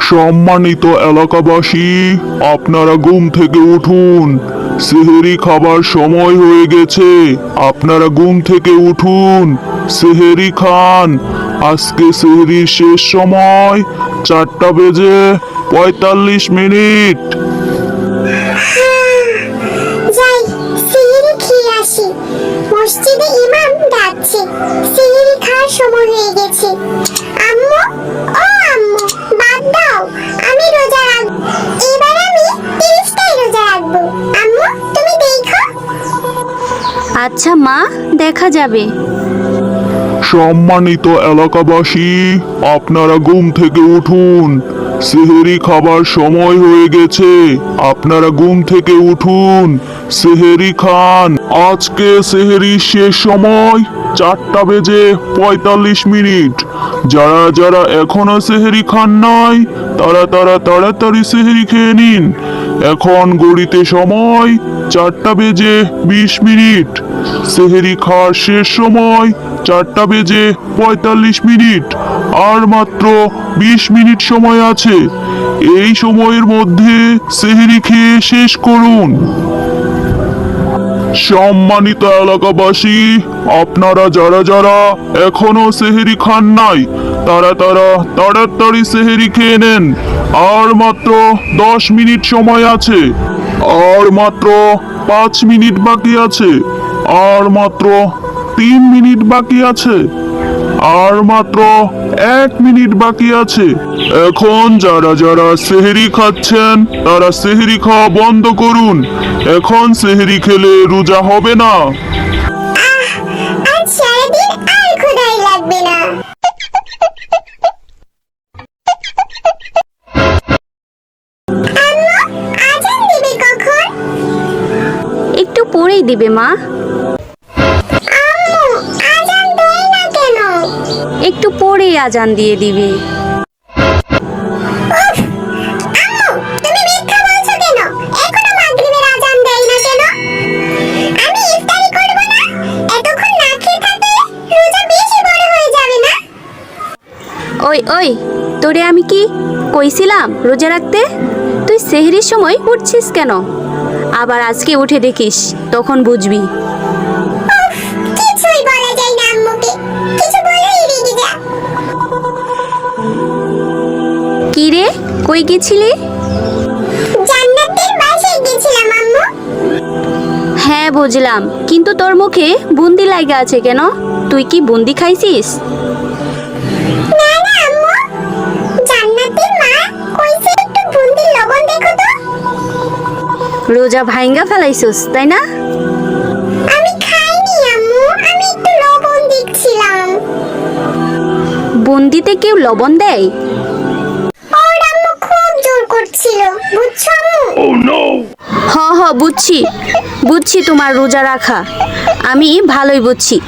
সম্মানিত এলাকাবাসী, আপনারা ঘুম থেকে উঠুন। সেহেরি খাবার সময় হয়ে গেছে। আপনারা ঘুম থেকে উঠুন। সেহেরি খান। আজকে সেহেরির শেষ সময়। চারটা বেজে পঁয়তাল্লিশ মিনিট। মসজিদে ইমাম আচ্ছা মা, দেখা যাবে। সম্মানিত এলাকাবাসী, আপনারা ঘুম থেকে উঠুন। সেহেরি খাবার সময় হয়ে গেছে। আপনারা ঘুম থেকে উঠুন। সেহেরি খান। আজকে সেহেরি শেষ সময়, চারটা বেজে পঁয়তাল্লিশ মিনিট। যারা যারা এখনও সেহেরি খান নাই, তারা তারা তাড়াতাড়ি সেহেরি খেয়ে নিন। এখন গড়িতে সময়, চারটা বেজে বিশ মিনিট। সেহেরি খাওয়ার শেষ সময়, চারটা বেজে পঁয়তাল্লিশ মিনিট। আর মাত্র বিশ মিনিট সময় আছে। এই সময়ের মধ্যে সেহেরি খেয়ে শেষ করুন। সম্মানিত এলাকাবাসী, আপনারা যারা যারা এখনও সেহেরি খান নাই, তারা তারা তাড়াতাড়ি সেহেরি খেয়ে নেন। আর মাত্র দশ মিনিট সময় আছে। আর মাত্র পাঁচ মিনিট বাকি আছে। আর মাত্র তিন মিনিট বাকি আছে। আর মাত্র এক মিনিট বাকি আছে। এখন যারা যারা সেহেরি খাচ্ছেন তারা সেহেরি খাওয়া বন্ধ করুন। এখন সেহেরি খেলে রোজা হবে না। আজ সারাদিন আর ক্ষুধাই লাগবে না। আম্মু আজান দিবে কখন? একটু পরেই দিবে মা। হয়ে দিয়ে না? ওই ওই তোরে আমি কি কইছিলাম রোজা রাখতে? তুই সেহরির সময় উঠছিস কেন? আবার আজকে উঠে দেখিস তখন বুঝবি। কই গেছিলি? জান্নাতের বাসায় গেছিলাম আম্মু। হ্যাঁ বুঝলাম। কিন্তু তোর মুখে বুন্দি লাগা আছে কেন? তুই কি বুন্দি খাইছিস? না না আম্মু। জান্নাতের মা কইছে একটু বুন্দির লবণ দেখো তো। রোজা ভাইঙ্গা ফেলাইছিস তাই না? আমি খাইনি আম্মু। আমি একটু লবণ দেখছিলাম। বুন্দিতে কেউ লবণ দেয়? আমি বুঝছ আম্মু? হ হ বুঝছি। বুঝছি তোমার রোজা রাখা। আমি ভালোই বুঝছি।